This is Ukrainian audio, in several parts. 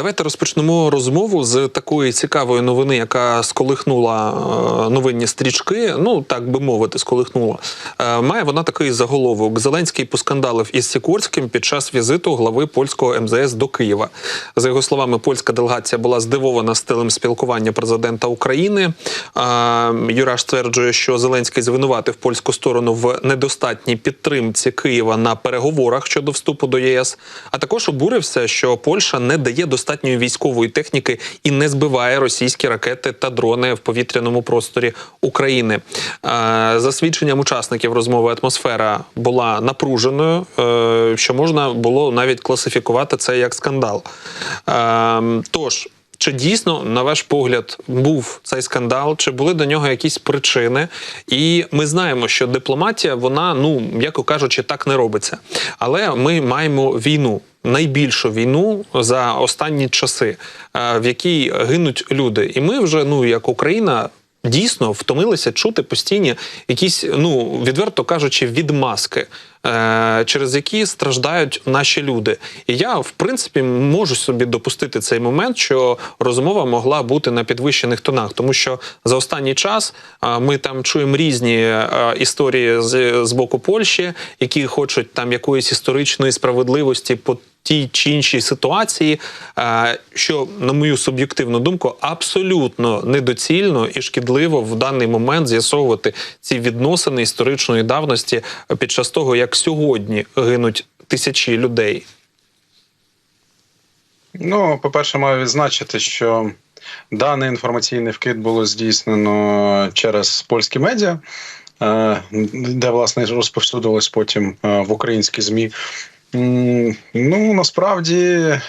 Давайте розпочнемо розмову з такої цікавої новини, яка сколихнула е, новинні стрічки. Ну так би мовити, сколихнула. Е, Має вона такий заголовок: Зеленський поскандалив із Сікорським під час візиту глави польського МЗС до Києва. За його словами, польська делегація була здивована стилем спілкування президента України. Е, Юраш стверджує, що Зеленський звинуватив польську сторону в недостатній підтримці Києва на переговорах щодо вступу до ЄС, а також обурився, що Польща не дає достатньої військової техніки і не збиває російські ракети та дрони в повітряному просторі України. Е, За свідченням учасників розмови атмосфера була напруженою, е, що можна було навіть класифікувати це як скандал. Е, Тож. Чи дійсно, на ваш погляд, був цей скандал? Чи були до нього якісь причини? І ми знаємо, що дипломатія, вона, ну м'яко кажучи, так не робиться. Але ми маємо війну, найбільшу війну за останні часи, е, в якій гинуть люди. І ми вже, ну як Україна. Дійсно втомилися чути постійні якісь, ну відверто кажучи, відмазки, е, через які страждають наші люди. І я, в принципі, можу собі допустити цей момент, що розмова могла бути на підвищених тонах, тому що за останній час е, ми там чуємо різні історії з, з боку Польщі, які хочуть там якоїсь історичної справедливості по тій чи іншій ситуації, е, що, на мою суб'єктивну думку, абсолютно недоцільно і шкідливо в даний момент з'ясовувати ці відносини історичної давності під час того, як сьогодні гинуть тисячі людей. Ну, по-перше, маю відзначити, що даний інформаційний вкид було здійснено через польські медіа, е, де власне розповсюдилось потім е, в українські змі. Ну насправді е,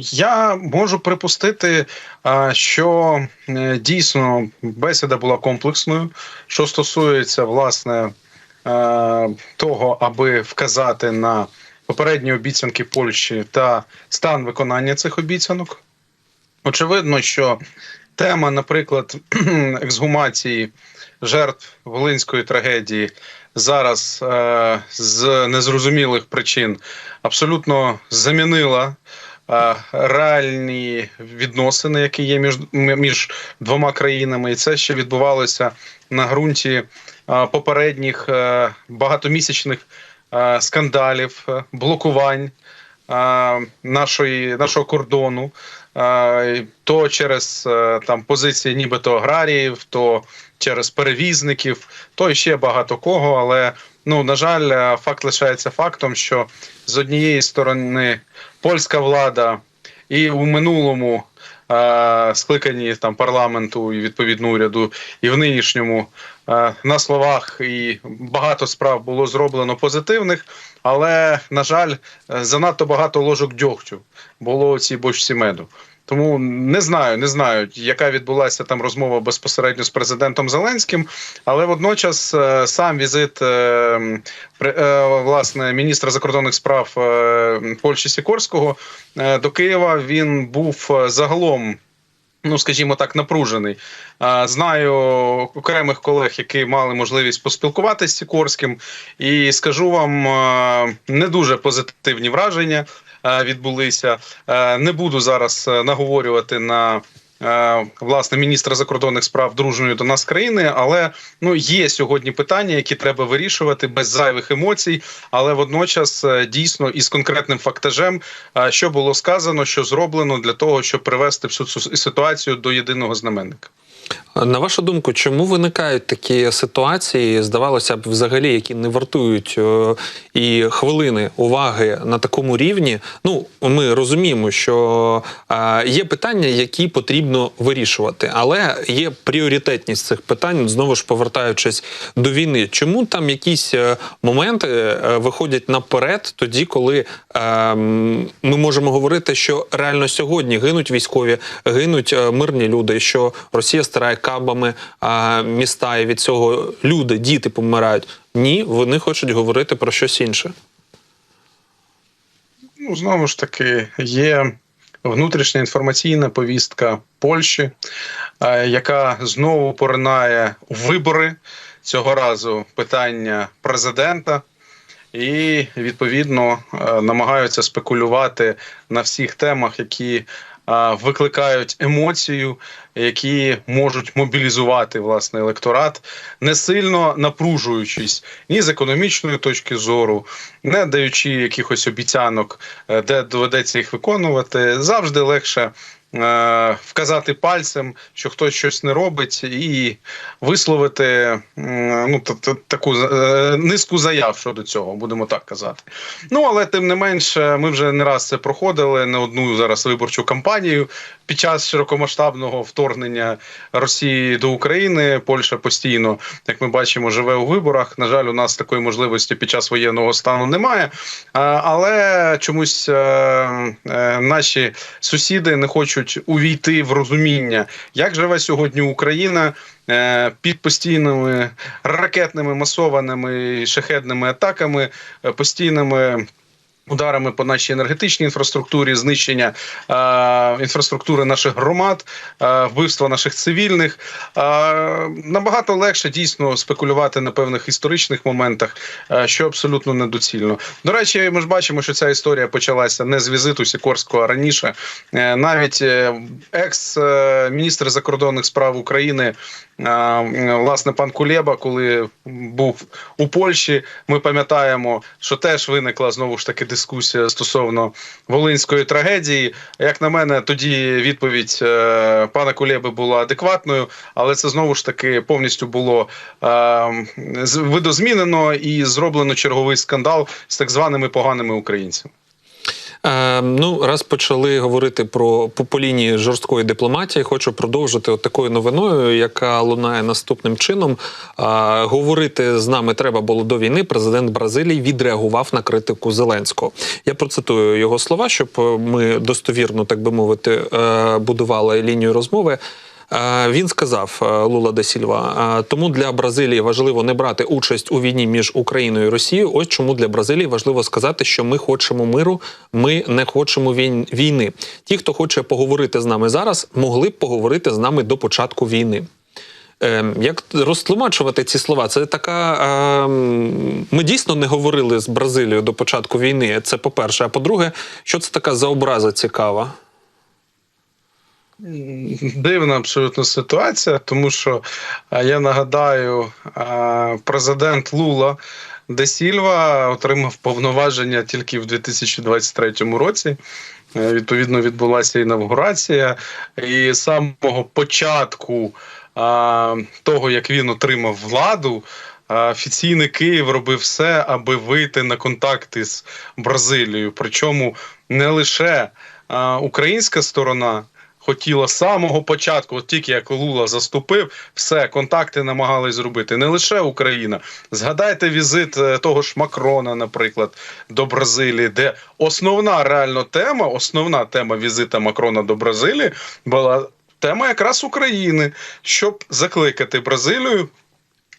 я можу припустити, е, що е, дійсно бесіда була комплексною, що стосується власне того, аби вказати на попередні обіцянки Польщі та стан виконання цих обіцянок. Очевидно, що тема, наприклад, ексгумації жертв Волинської трагедії зараз е, з незрозумілих причин абсолютно замінила е, реальні відносини, які є між, між двома країнами, і це ще відбувалося на ґрунті е, попередніх е, багатомісячних скандалів, блокувань нашої, нашого кордону. То через е, там позиції, нібито аграріїв, то через перевізників, то ще багато кого. Але ну на жаль, е, факт лишається фактом, що з однієї сторони польська влада і у минулому е, скликанні там парламенту і відповідно уряду, і в нинішньому на словах і багато справ було зроблено позитивних, але на жаль, е, занадто багато ложок дьогтю було у цій бочці меду. Тому не знаю, не знаю, яка відбулася там розмова безпосередньо з президентом Зеленським, але водночас е, сам візит е, власне міністра закордонних справ Польщі Сікорського до Києва він був загалом. Ну, скажімо так, напружений. Знаю окремих колег, які мали можливість поспілкуватися з Сікорським, і скажу вам не дуже позитивні враження відбулися. Не буду зараз наговорювати на власне міністра закордонних справ дружньої до нас країни, але ну є сьогодні питання, які треба вирішувати без зайвих емоцій, але водночас е, дійсно із конкретним фактажем, е, що було сказано, що зроблено для того, щоб привести всю цю ситуацію до єдиного знаменника. На вашу думку, чому виникають такі ситуації, здавалося б, взагалі, які не вартують е, і хвилини уваги на такому рівні? Ну, ми розуміємо, що е, є питання, які потрібно вирішувати, але є пріоритетність цих питань, знову ж повертаючись до війни. Чому там якісь е, моменти виходять наперед, тоді, коли ми можемо говорити, що реально сьогодні гинуть військові, гинуть мирні люди, що Росія стирає кабами а, міста, і від цього люди, діти помирають. Ні, вони хочуть говорити про щось інше. Ну, знову ж таки, є внутрішня інформаційна повістка Польщі, яка знову поринає вибори цього разу питання президента. і відповідно е, намагаються спекулювати на всіх темах, які викликають емоцію, які можуть мобілізувати власне електорат, не сильно напружуючись ні з економічної точки зору, не даючи якихось обіцянок, е, де доведеться їх виконувати. Завжди легше. Е, Вказати пальцем, що хтось щось не робить, і висловити ну, таку е, низку заяв щодо цього, будемо так казати. Ну але тим не менш, е, ми вже не раз це проходили не одну зараз виборчу кампанію під час широкомасштабного вторгнення Росії до України. Польща постійно, як ми бачимо, живе у виборах. На жаль, у нас такої можливості під час воєнного стану немає. Але чомусь е, е, наші сусіди не хочуть увійти в розуміння, як живе сьогодні Україна. е, Під постійними ракетними масованими і шахедними атаками, постійними ударами по нашій енергетичній інфраструктурі, знищення е, інфраструктури наших громад, е, вбивства наших цивільних. Е, набагато легше дійсно спекулювати на певних історичних моментах, е, що абсолютно недоцільно. До речі, ми ж бачимо, що ця історія почалася не з візиту Сікорського, а раніше. Е, навіть е, екс-міністр закордонних справ України. Власне, пан Кулєба, коли був у Польщі, ми пам'ятаємо, що теж виникла знову ж таки дискусія стосовно волинської трагедії. Як на мене, тоді відповідь е, пана Кулєби була адекватною, але це знову ж таки повністю було е, видозмінено і зроблено черговий скандал з так званими поганими українцями. Е, ну, раз почали говорити про по, жорсткої дипломатії, хочу продовжити от такою новиною, яка лунає наступним чином. Е, говорити з нами треба було до війни. Президент Бразилії відреагував на критику Зеленського. Я процитую його слова, щоб е, ми достовірно, так би мовити, е, будували лінію розмови. Е, Він сказав е, Лула де Сільва, е, тому для Бразилії важливо не брати участь у війні між Україною і Росією. Ось чому для Бразилії важливо сказати, що ми хочемо миру, ми не хочемо війни. Ті, хто хоче поговорити з нами зараз, могли б поговорити з нами до початку війни. Як розтлумачувати ці слова? Це така. Ми дійсно не говорили з Бразилією до початку війни. Це по-перше. А по-друге, що це така за образа цікава? Дивна абсолютно ситуація, тому що е, я нагадаю, е, президент Лула де Сільва отримав повноваження тільки в 2023 році. Е, Відповідно, відбулася інавгурація, і з самого початку того, як він отримав владу, офіційний Київ робив все, аби вийти на контакти з Бразилією. Причому не лише українська сторона. Хотіла з самого початку, от тільки як Лула заступив, все контакти намагались зробити. Не лише Україна. Згадайте візит е, того ж Макрона, наприклад, до Бразилії, де основна реально тема, основна тема візита Макрона до Бразилії була тема якраз України, щоб закликати Бразилію.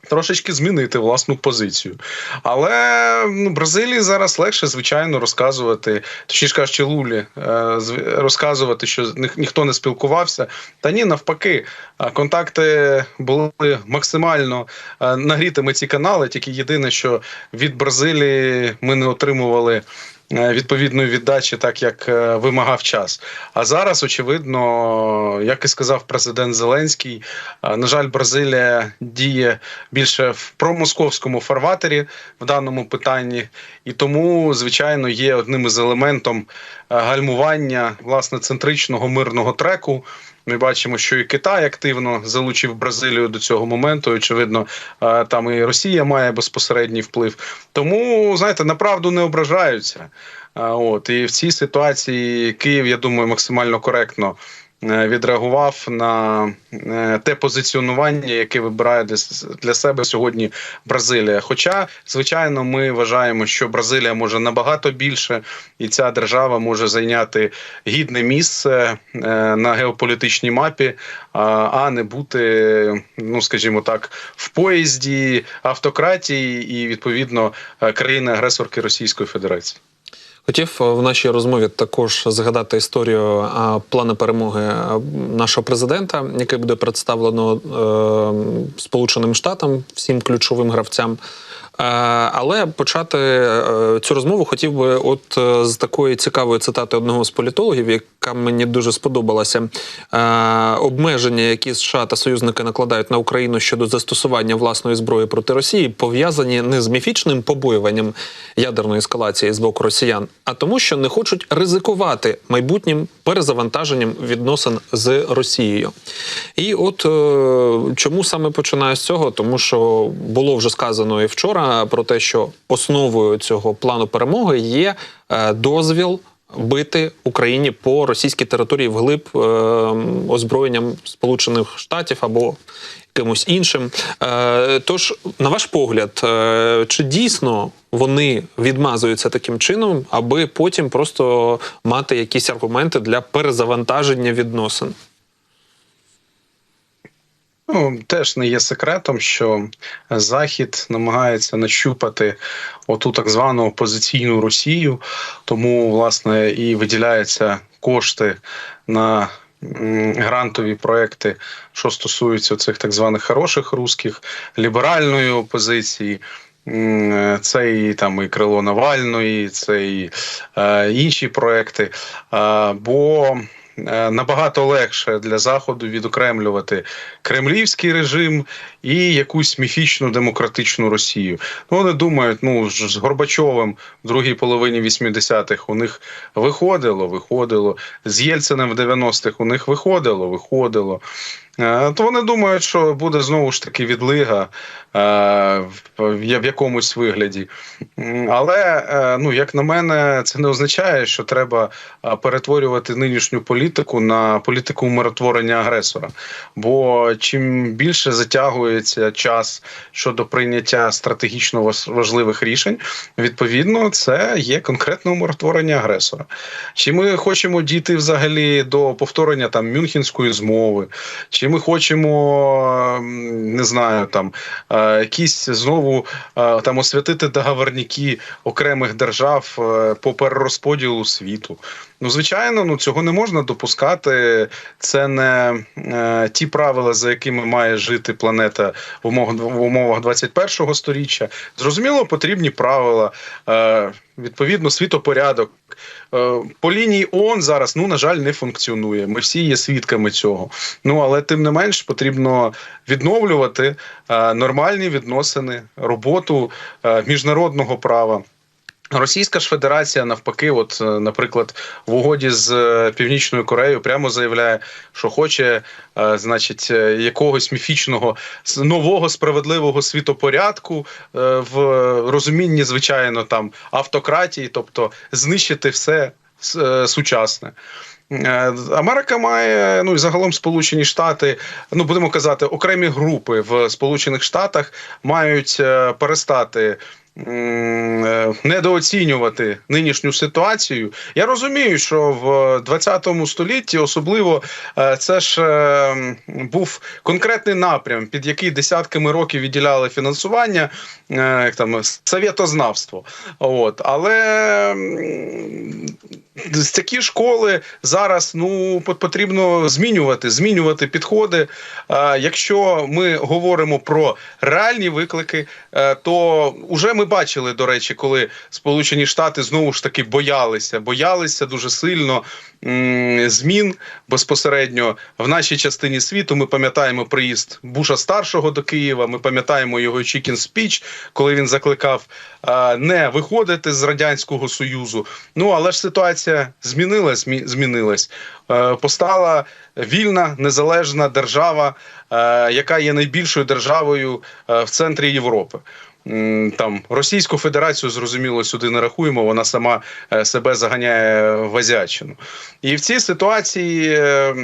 Трошечки змінити власну позицію. Але ну, Бразилії зараз легше, звичайно, розказувати, точніше кажучи, Лулі, е, розказувати, що ні- ніхто не спілкувався. Та ні, навпаки, е, контакти були максимально е, нагрітими ці канали. Тільки єдине, що від Бразилії ми не отримували. Е, Відповідної віддачі, так як е, вимагав час. А зараз, очевидно, як і сказав президент Зеленський, е, на жаль, Бразилія діє більше в промосковському фарватері в даному питанні, і тому, звичайно, є одним із елементом гальмування власне центричного мирного треку. Ми бачимо, що і Китай активно залучив Бразилію до цього моменту. Очевидно, е, там і Росія має безпосередній вплив. Тому, знаєте, на правду не ображаються. Е, От і в цій ситуації Київ, я думаю, максимально коректно відреагував на е, те позиціонування, яке вибирає для, для себе сьогодні Бразилія. Хоча, звичайно, ми вважаємо, що Бразилія може набагато більше, і ця держава може зайняти гідне місце е, на геополітичній мапі, а, не бути, ну скажімо так, в поїзді автократії і відповідно е, країни-агресорки Російської Федерації. Хотів е, в нашій розмові також згадати історію плану перемоги нашого президента, який буде представлено е, Сполученим Штатам, всім ключовим гравцям. Але почати е, цю розмову хотів би, от е, з такої цікавої цитати одного з політологів, яка мені дуже сподобалася. Е, Обмеження, які США та союзники накладають на Україну щодо застосування власної зброї проти Росії, пов'язані не з міфічним побоюванням ядерної ескалації з боку росіян, а тому, що не хочуть ризикувати майбутнім перезавантаженням відносин з Росією. І от е, чому саме починаю з цього? Тому що було вже сказано і вчора про те, що основою цього плану перемоги є е, дозвіл. Бити Україні по російській території вглиб е, озброєнням Сполучених Штатів або якимось іншим. Е, тож, на ваш погляд, чи дійсно вони відмазуються таким чином, аби потім просто мати якісь аргументи для перезавантаження відносин? Ну, теж не є секретом, що Захід намагається нащупати оту так звану опозиційну Росію, тому власне і виділяються кошти на грантові проекти, що стосуються цих так званих хороших русських, ліберальної опозиції. Це і там і крило Навальної, це і е, інші проекти. Е, бо набагато легше для заходу відокремлювати кремлівський режим і якусь міфічну демократичну Росію. Ну вони думають, ну з Горбачовим в другій половині 80-х у них виходило, виходило. З Єльциним в 90-х у них виходило, виходило. Е, То вони думають, що буде знову ж таки відлига е, в якомусь вигляді. Але, е, ну, як на мене, це не означає, що треба перетворювати нинішню політику на політику умиротворення агресора. Бо чим більше затягується час щодо прийняття стратегічно важливих рішень, відповідно, це є конкретне умиротворення агресора. Чи ми хочемо дійти взагалі до повторення там Мюнхенської змови, чи ми хочемо ем, не знаю, там е, якісь знову е, там освятити договорники окремих держав е, по перерозподілу світу. Ну, звичайно, ну цього не можна допускати. Це не е, ті правила, за якими має жити планета в умовах, в умовах 21-го сторіччя. Зрозуміло, потрібні правила, е, відповідно, світопорядок. Е, по лінії ООН зараз, ну на жаль, не функціонує. Ми всі є свідками цього. Ну але тим не менш потрібно відновлювати е, нормальні відносини, роботу е, міжнародного права. Російська ж Федерація навпаки, от, е, наприклад, в угоді з е, Північною Кореєю прямо заявляє, що хоче, е, значить, якогось міфічного нового справедливого світопорядку в розумінні, звичайно, там автократії, тобто знищити все сучасне. Америка має, ну і загалом Сполучені Штати, ну будемо казати, окремі групи в Сполучених Штатах мають перестати недооцінювати нинішню ситуацію. Я розумію, що в 20 столітті особливо е, це ж е, був конкретний напрям, під який десятками років відділяли фінансування, е, як там совєтознавство. От але такі школи зараз ну потрібно змінювати, змінювати підходи. Е, Якщо ми говоримо про реальні виклики, е, то вже ми бачили, до речі, коли Сполучені Штати знову ж таки боялися, боялися дуже сильно змін безпосередньо в нашій частині світу. Ми пам'ятаємо приїзд Буша старшого до Києва. Ми пам'ятаємо його Чікін спіч, коли він закликав не виходити з радянського союзу. Ну але ж ситуація змінилась. змі- змінилась. Е, Постала вільна незалежна держава, е, яка є найбільшою державою е, в центрі Європи. Там Російську Федерацію зрозуміло сюди не рахуємо. Вона сама е, себе заганяє в азіатчину. І в цій ситуації, е,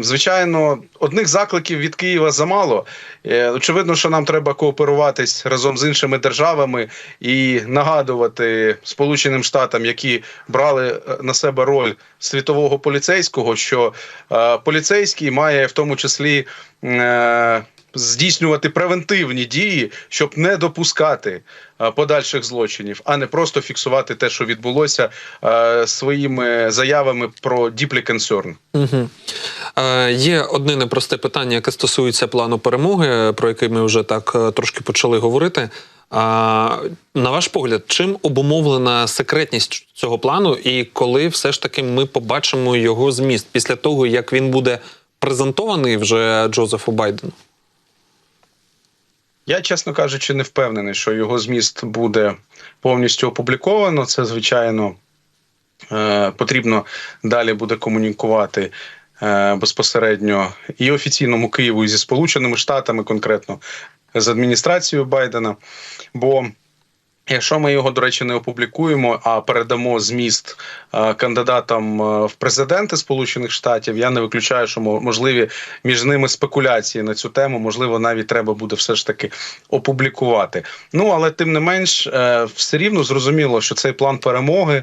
звичайно, одних закликів від Києва замало. Е, Очевидно, що нам треба кооперуватись разом з іншими державами і нагадувати Сполученим Штатам, які брали на себе роль світового поліцейського, що поліцейський має в тому числі. Здійснювати превентивні дії, щоб не допускати е, подальших злочинів, а не просто фіксувати те, що відбулося е, своїми заявами про deeply concern. Угу. Е, є одне непросте питання, яке стосується плану перемоги, про який ми вже так е, трошки почали говорити. А, на ваш погляд, чим обумовлена секретність цього плану, і коли все ж таки ми побачимо його зміст після того, як він буде презентований вже Джозефу Байдену? Я, чесно кажучи, не впевнений, що його зміст буде повністю опубліковано. Це, звичайно, е, потрібно далі буде комунікувати е, безпосередньо і офіційному Києву, і зі Сполученими Штатами, конкретно з адміністрацією Байдена. Бо Якщо ми його, до речі, не опублікуємо, а передамо зміст е, кандидатам е, в президенти Сполучених Штатів, я не виключаю, що мо- можливі між ними спекуляції на цю тему. Можливо, навіть треба буде все ж таки опублікувати. Ну але тим не менш, е, все рівно зрозуміло, що цей план перемоги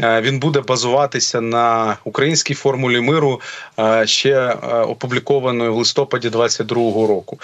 він буде базуватися на українській формулі миру, ще опублікованої в листопаді 22-го року.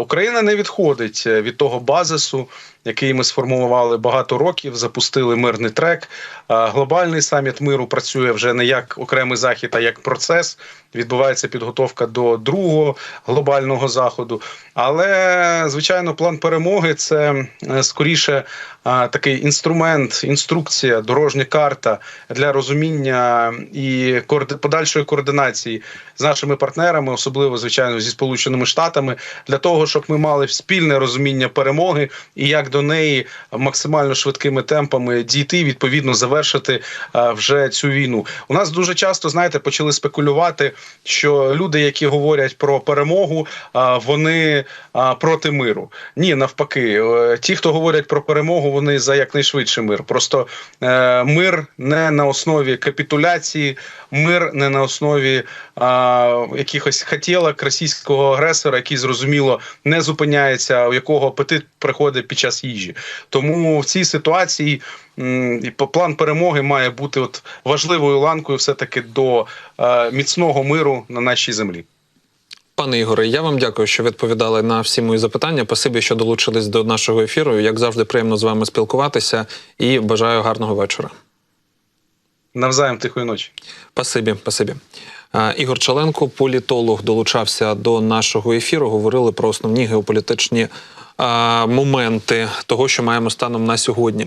Україна не відходить від того базису який ми сформували багато років, запустили мирний трек. Глобальний саміт миру працює вже не як окремий захід, а як процес. Відбувається підготовка до другого глобального заходу. Але звичайно, план перемоги це е, скоріше такий інструмент, інструкція, дорожня карта для розуміння і подальшої координації з нашими партнерами, особливо звичайно зі Сполученими Штатами, для того, щоб ми мали спільне розуміння перемоги і як до неї максимально швидкими темпами дійти, відповідно завершити вже цю війну. У нас дуже часто знаєте почали спекулювати, що люди, які говорять про перемогу, вони проти миру. Ні, навпаки, Е, ті, хто говорять про перемогу, вони за якнайшвидший мир. Просто е, мир не на основі капітуляції, мир не на основі якихось хотілок російського агресора, який зрозуміло не зупиняється, у якого апетит приходить під час їжі. Тому в цій ситуації план перемоги має бути от важливою ланкою, все таки до е, міцного миру на нашій землі. Пане Ігоре, я вам дякую, що відповідали на всі мої запитання. Спасибі, що долучились до нашого ефіру. Як завжди, приємно з вами спілкуватися і бажаю гарного вечора. Навзаєм тихої ночі. Спасибі, спасибі. Е, Ігор Чаленко, політолог, долучався до нашого ефіру. Говорили про основні геополітичні е, моменти того, що маємо станом на сьогодні.